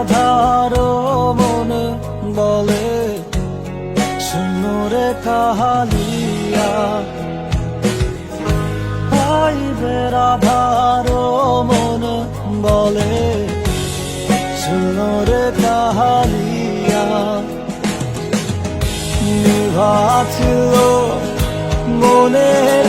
রাধার মন বলে শুনরে কাহালিয়া পাইবে রাধার মন বলে শুনরে কাহালিয়া নিভা ছিল মনের